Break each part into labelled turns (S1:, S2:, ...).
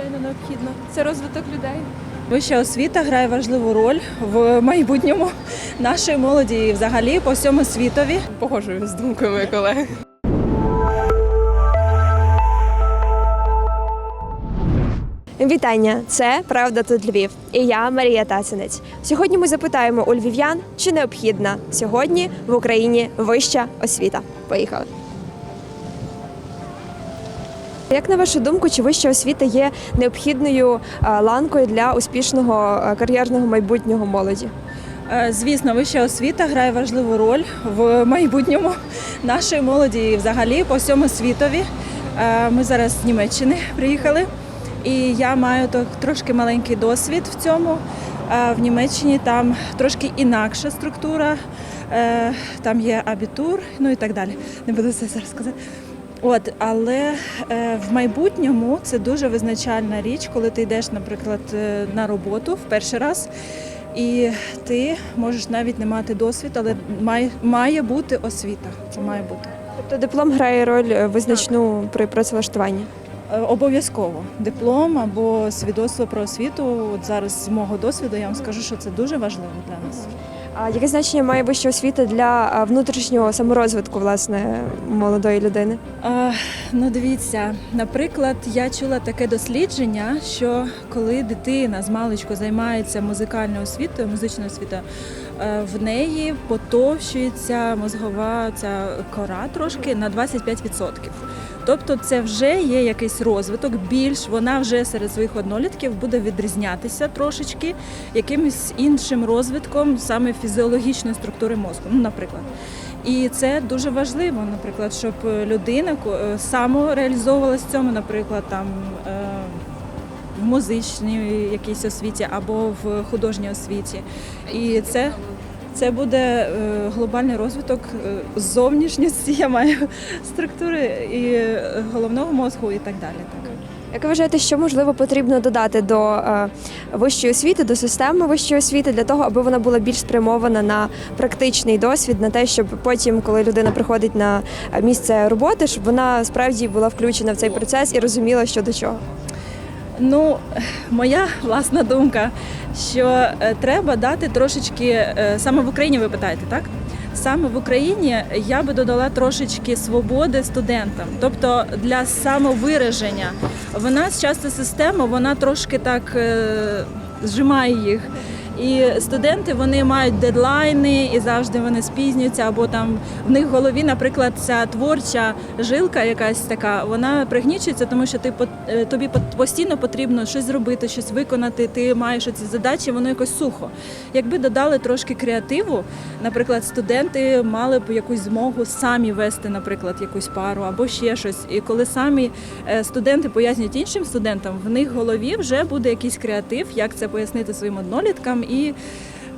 S1: звичайно, необхідно. Це розвиток людей.
S2: Вища освіта грає важливу роль в майбутньому нашої молоді і взагалі по всьому світові.
S1: Погоджуюсь з думкою моєї колеги.
S3: Вітання! Це Правда тут Львів. І я Марія Тацинець. Сьогодні ми запитаємо у львів'ян, чи необхідна сьогодні в Україні вища освіта. Поїхали. Як на вашу думку, чи вища освіта є необхідною е, ланкою для успішного е, кар'єрного майбутнього молоді?
S2: Е, Звісно, вища освіта грає важливу роль в майбутньому нашої молоді і взагалі по всьому світові. Ми зараз з Німеччини приїхали, і я маю трошки маленький досвід в цьому. В Німеччині там трошки інакша структура, там є абітур, ну і так далі. Не буду це зараз сказати. От, але е, в майбутньому це дуже визначальна річ, коли ти йдеш, наприклад, е, на роботу в перший раз. І ти можеш навіть не мати досвід, але має, має бути освіта. Це має бути.
S3: Тобто диплом грає роль визначну визначну при працевлаштуванні.
S2: Е, Обов'язково диплом або свідоцтво про освіту. От зараз з мого досвіду я вам скажу, що це дуже важливо для нас.
S3: А яке значення має вища освіта для е, внутрішнього саморозвитку власне молодої людини?
S2: А, ну дивіться, наприклад, я чула таке дослідження, що коли дитина з маличку займається музикальною освітою, музичною освітою, е, в неї потовщується мозгова ця кора трошки на 25%. Тобто це вже є якийсь розвиток, більш вона вже серед своїх однолітків буде відрізнятися трошечки якимось іншим розвитком саме фізіологічної структури мозку, ну, наприклад. І це дуже важливо, наприклад, щоб людина е, самореалізовувалась в цьому, наприклад, там е, в музичній якійсь освіті або в художній освіті. І це, це буде е, глобальний розвиток е, зовнішньості, я маю структури і е, головного мозку і так далі. Так.
S3: Як ви вважаєте, що можливо потрібно додати до вищої освіти, до системи вищої освіти для того, аби вона була більш спрямована на практичний досвід, на те, щоб потім, коли людина приходить на місце роботи, щоб вона справді була включена в цей процес і розуміла, що до чого?
S2: Ну, моя власна думка, що е, треба дати трошечки е, саме в Україні. Ви питаєте, так? Саме в Україні я би додала трошечки свободи студентам, тобто для самовираження. В нас часто система, вона трошки так е, зжимає їх. І студенти вони мають дедлайни і завжди вони спізнюються, або там в них в голові, наприклад, ця творча жилка, якась така, вона пригнічується, тому що ти е, тобі постійно потрібно щось зробити, щось виконати. Ти маєш ці задачі, воно якось сухо. Якби додали трошки креативу, наприклад, студенти мали б якусь змогу самі вести, наприклад, якусь пару або ще щось. І коли самі е, студенти пояснюють іншим студентам, в них в голові вже буде якийсь креатив, як це пояснити своїм одноліткам. І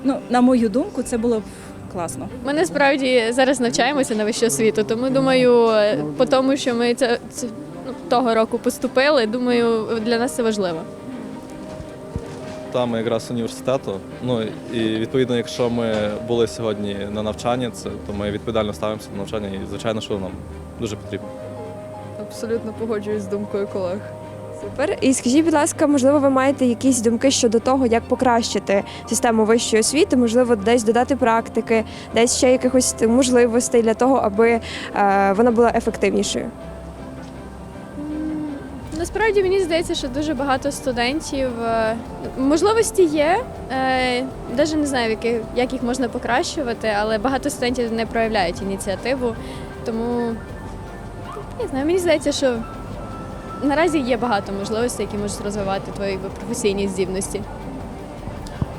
S2: ну, на мою думку, це було б класно.
S4: Ми насправді зараз навчаємося на вищу освіту, тому думаю, по тому, що ми це, це ну, того року поступили, думаю, для нас це важливо.
S5: Там якраз університету. Ну і відповідно, якщо ми були сьогодні на навчанні, це то ми відповідально ставимося до навчання, і звичайно, що нам дуже потрібно.
S1: Абсолютно погоджуюсь з думкою колег.
S3: Супер. І скажіть, будь ласка, можливо, ви маєте якісь думки щодо того, як покращити систему вищої освіти, можливо, десь додати практики, десь ще якихось можливостей для того, аби е, вона була ефективнішою.
S4: Насправді мені здається, що дуже багато студентів е, можливості є. е, Навіть не знаю, як їх можна покращувати, але багато студентів не проявляють ініціативу. Тому не знаю, мені здається, що наразі є багато можливостей, які можуть розвивати твої професійні здібності.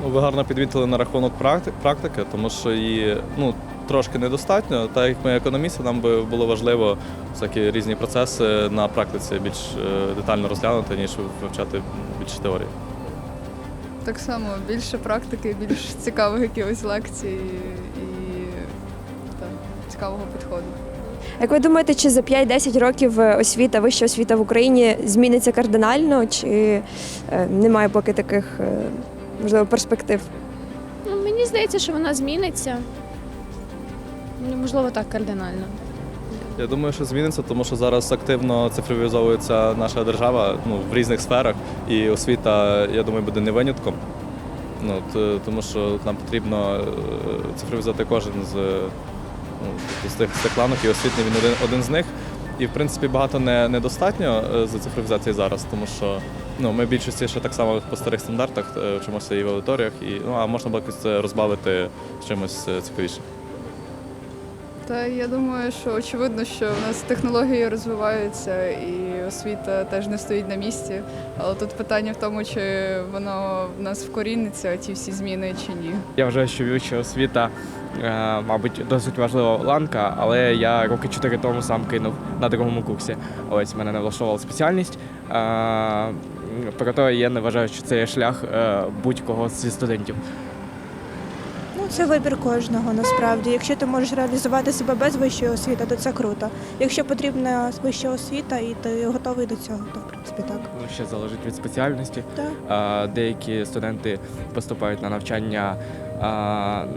S5: Ну, ви гарно підмітили на рахунок практики, тому що її ну, трошки недостатньо. Так як ми економісти, нам би було важливо всякі різні процеси на практиці більш е, детально розглянути, ніж вивчати більше теорії.
S1: Так само більше практики, більш цікавих якихось лекцій і та, цікавого підходу.
S3: Як ви думаєте, чи за 5-10 років е, освіта, вища освіта в Україні зміниться кардинально, чи е, немає поки таких е, можливо перспектив?
S4: Ну, мені здається, що вона зміниться. Ну, Можливо, так кардинально.
S5: Я думаю, що зміниться, тому що зараз активно цифровізовується наша держава ну, в різних сферах, і освіта, я думаю, буде не винятком. Ну, тому що нам потрібно цифровізувати кожен з, з тих стекланок і освітний він один, один з них. І в принципі багато не, недостатньо за з цифровізації зараз, тому що ну, ми в більшості ще так само по старих стандартах е, вчимося і в аудиторіях, і, ну, а можна було якось це розбавити чимось е, цікавішим.
S1: Та я думаю, що очевидно, що в нас технології розвиваються і освіта теж не стоїть на місці. Але тут питання в тому, чи воно в нас вкоріниться, ті всі зміни чи ні.
S6: Я вважаю, що вища освіта, е, мабуть, досить важлива ланка, але я роки чотири тому сам кинув на другому курсі. Ось мене не влаштовувала спеціальність. Е, Проте я не вважаю, що це є шлях е, будь-кого зі студентів.
S7: Це вибір кожного насправді. Якщо ти можеш реалізувати себе без вищої освіти, то це круто. Якщо потрібна вища освіта і ти готовий до цього, то в принципі так.
S6: Ну, ще залежить від спеціальності.
S7: Так.
S6: Е, Деякі студенти поступають на навчання. е,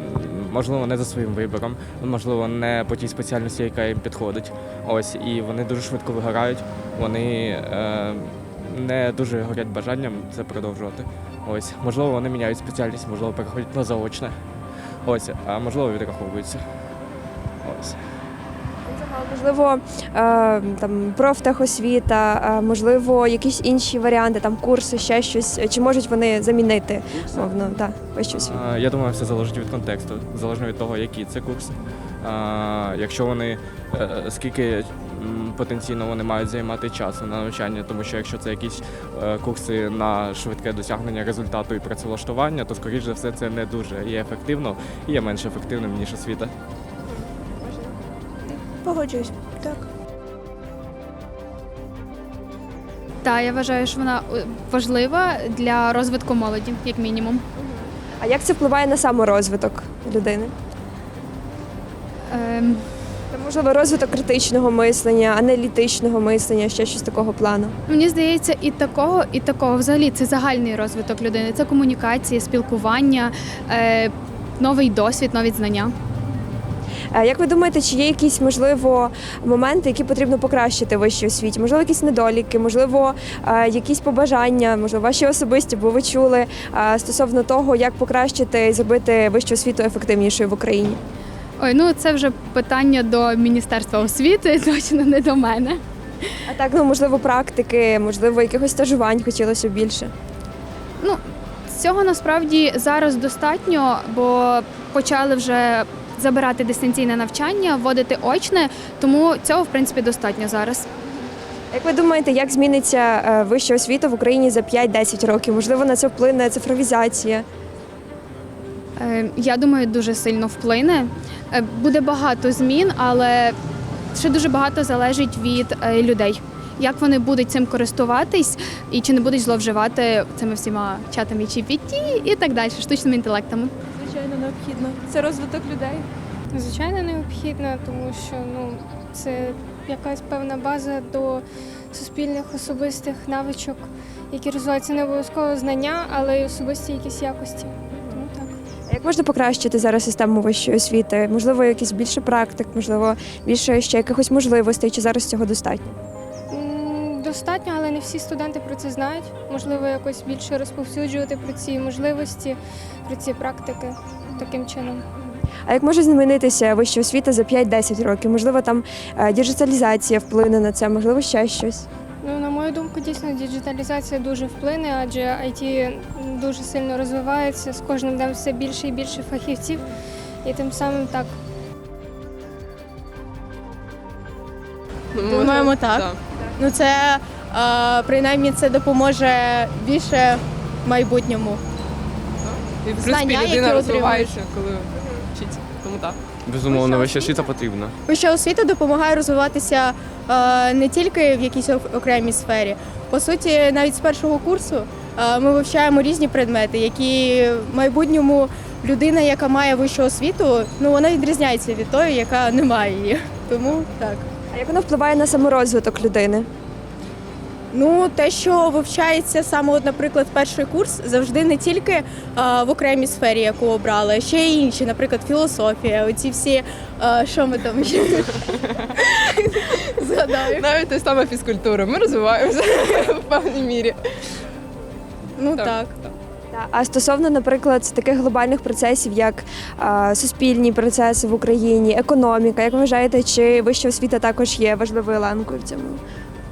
S6: Можливо, не за своїм вибором, можливо, не по тій спеціальності, яка їм підходить. Ось і вони дуже швидко вигорають. Вони е, не дуже горять бажанням це продовжувати. Ось, можливо, вони міняють спеціальність, можливо, переходять на заочне. Ось, а можливо, відраховуються. Ось.
S3: Можливо, там профтехосвіта, можливо, якісь інші варіанти, там курси, ще щось. Чи можуть вони замінити мовно так, вищу освіту?
S6: Я думаю, все залежить від контексту, залежно від того, які це курси. А, Якщо вони е, скільки потенційно вони мають займати часу на навчання, тому що якщо це якісь е, курси на швидке досягнення результату і працевлаштування, то скоріш за все це не дуже є ефективно і є менш ефективним ніж освіта.
S7: Погоджуюсь. Так.
S8: Та я вважаю, що вона е, важлива для розвитку молоді, як мінімум.
S3: А як це впливає на саморозвиток людини?
S8: Ем,
S3: Та, можливо, розвиток критичного мислення, аналітичного мислення, ще щось такого плану.
S8: мені здається, і такого, і такого. Взагалі, це загальний розвиток людини. Це комунікація, спілкування, е, новий досвід, нові знання.
S3: Е, Як ви думаєте, чи є якісь можливо моменти, які потрібно покращити в вищій освіті? Можливо, якісь недоліки, можливо, е, якісь побажання, можливо, ваші особисті, бо ви чули е, стосовно того, як покращити і зробити вищу освіту ефективнішою в Україні?
S8: Ой, ну це вже питання до Міністерства освіти, точно не до мене.
S3: А так, ну можливо, практики, можливо, якихось стажувань хотілося б більше.
S8: Цього насправді зараз достатньо, бо почали вже забирати дистанційне навчання, вводити очне, тому цього в принципі достатньо зараз.
S3: Як ви думаєте, як зміниться е, вища освіта в Україні за 5-10 років? Можливо, на це вплине цифровізація?
S8: Е, Я думаю, дуже сильно вплине. Е, Буде багато змін, але ще дуже багато залежить від е, людей. Як вони будуть цим користуватись і чи не будуть зловживати цими всіма чатами GPT і так далі, штучними інтелектами.
S9: Звичайно, необхідно. Це розвиток людей.
S10: Звичайно, необхідно, тому що ну це якась певна база до суспільних особистих навичок, які розвиваються не обов'язково знання, але й особисті якісь якості.
S3: Можна покращити зараз систему вищої освіти? Можливо, якісь більше практик, можливо, більше ще якихось можливостей, чи зараз цього достатньо?
S10: Достатньо, але не всі студенти про це знають. Можливо, якось більше розповсюджувати про ці можливості, про ці практики таким чином.
S3: А як може змінитися вища освіта за 5-10 років? Можливо, там е, діджиталізація вплине на це, можливо, ще щось.
S10: Дійсно діджиталізація дуже вплине, адже IT дуже сильно розвивається, з кожним днем все більше і більше фахівців, і тим самим так
S9: Думаємо так. Ну це е, принаймні це допоможе більше в майбутньому.
S11: І, в
S9: Знання,
S11: принципі,
S9: які
S11: людина розвивається, коли вчиться. Тому так.
S6: Безумовно, вища освіта потрібна.
S9: Вища освіта допомагає розвиватися е, не тільки в якійсь ок- окремій сфері. По суті, навіть з першого курсу е, ми вивчаємо різні предмети, які в майбутньому людина, яка має вищу освіту, ну вона відрізняється від тої, яка не має її. Тому так.
S3: А як воно впливає на саморозвиток людини?
S9: Ну, те, що вивчається саме, от, наприклад, перший курс, завжди не тільки е, в окремій сфері, яку обрали, а ще й інші, наприклад, філософія, оці всі, е, що ми там ще згадаю.
S11: Навіть те саме фізкультура. Ми розвиваємося в певній мірі.
S9: Ну
S11: Так.
S9: так.
S3: А стосовно, наприклад, таких глобальних процесів, як а, суспільні процеси в Україні, економіка, як ви вважаєте, чи вища освіта також є важливою ланкою в цьому?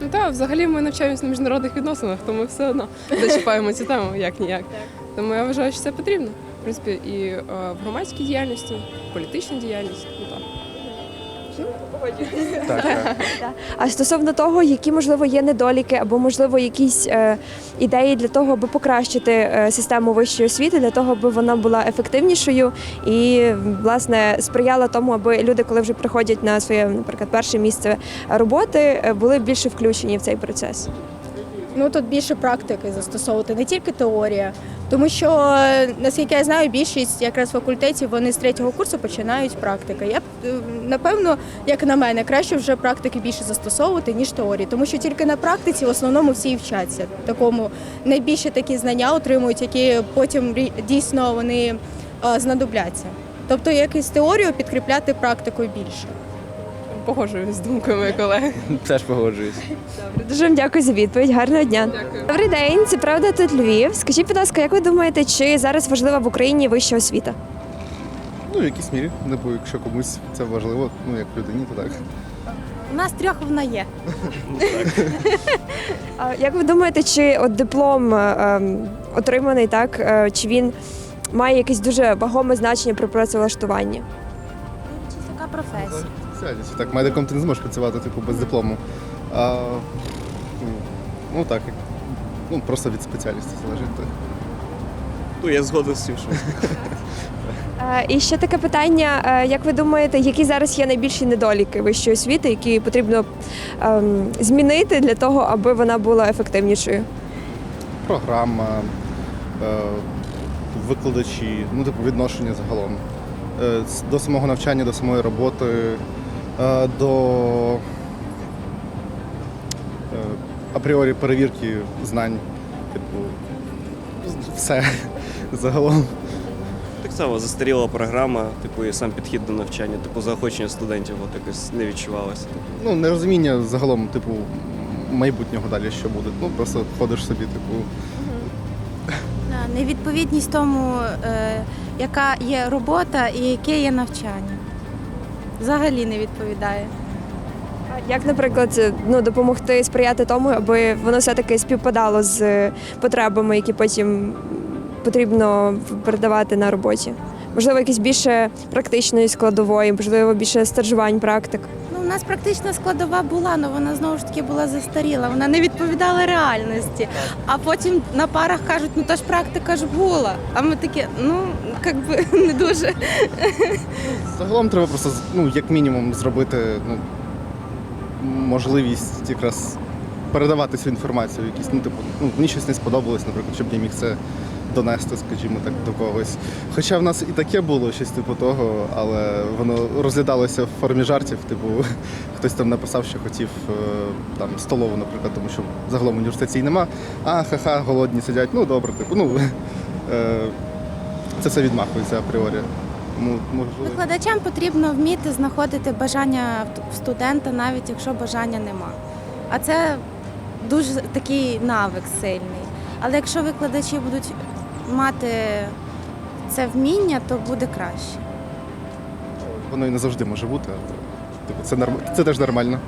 S11: Ну так, взагалі ми навчаємося на міжнародних відносинах, тому все одно зачіпаємо цю тему як ніяк. Тому я вважаю, що це потрібно. В принципі, і е, в громадській діяльності, політичній діяльності.
S3: А стосовно того, які можливо є недоліки, або можливо якісь е, ідеї для того, аби покращити е, систему вищої освіти, для того, аби вона була ефективнішою і власне сприяла тому, аби люди, коли вже приходять на своє, наприклад, перше місце роботи, е, були більше включені в цей процес.
S9: Ну тут більше практики застосовувати, не тільки теорія. Тому що, наскільки я знаю, більшість якраз факультетів вони з третього курсу починають практики. Я е, напевно, як на мене, краще вже практики більше застосовувати, ніж теорії. Тому що тільки на практиці в основному всі і вчаться. Такому найбільше такі знання отримують, які потім дійсно вони е, знадобляться. Тобто якусь теорію підкріпляти практикою більше.
S11: Погоджуюсь з думкою моєї колеги.
S6: Теж погоджуюсь.
S3: Дуже вам дякую за відповідь. Гарного дня.
S11: Дякую.
S3: Добрий день, це правда тут Львів. Скажіть, будь ласка, як ви думаєте, чи зараз важлива в Україні вища освіта?
S12: Ну, в якійсь мірі, не бо якщо комусь це важливо, ну як людині, то так.
S7: У нас трьох вона є.
S3: А як ви думаєте, чи от диплом е, ем, отриманий так, е, чи він має якесь дуже вагоме значення при працевлаштуванні?
S7: Яка професія?
S12: Спеціальність. Так, медиком ти не зможеш працювати типу, без диплому. А, ну, ну так, як- ну просто від спеціальності залежить. Так.
S13: Ну, я згоден з цим, що
S3: І ще таке питання: як ви думаєте, які зараз є найбільші недоліки вищої освіти, які потрібно ем, змінити для того, аби вона була ефективнішою?
S12: Програма, е, викладачі, ну, типу, відношення загалом. Е, до самого навчання, до самої роботи, до е, апріорі перевірки знань. Типу, все загалом.
S13: так само застаріла програма, типу, і сам підхід до навчання, типу, заохочення студентів от якось не відчувалося.
S12: ну, нерозуміння загалом, типу, майбутнього далі, що буде. Ну, просто ходиш собі, типу,
S7: Невідповідність тому, е, яка є робота і яке є навчання. Взагалі не відповідає.
S3: Як, наприклад, ну, допомогти сприяти тому, аби воно все-таки співпадало з потребами, які потім потрібно передавати на роботі? Можливо, якісь більше практичної складової, можливо, більше стажувань, практик.
S7: У нас практична складова була, але вона знову ж таки була застаріла. Вона не відповідала реальності. А потім на парах кажуть, ну та ж практика ж була. А ми такі, ну як би не дуже.
S12: Загалом треба просто ну, як мінімум зробити ну, можливість якраз передавати цю інформацію. Якісь, ну, типу, ну, мені щось не сподобалось, наприклад, щоб я міг це донести, скажімо так, до когось. Хоча в нас і таке було щось типу того, але воно розглядалося в формі жартів. Типу, хтось там написав, що хотів е, там столову, наприклад, тому що загалом університеті нема. А, ха-ха, голодні сидять. Ну добре, типу, ну е, це все відмахується апріорі.
S7: Викладачам потрібно вміти знаходити бажання студента, навіть якщо бажання нема. А це дуже такий навик сильний. Але якщо викладачі будуть мати це вміння, то буде краще.
S12: Воно і не завжди може бути, типу, це, норм... це теж нормально.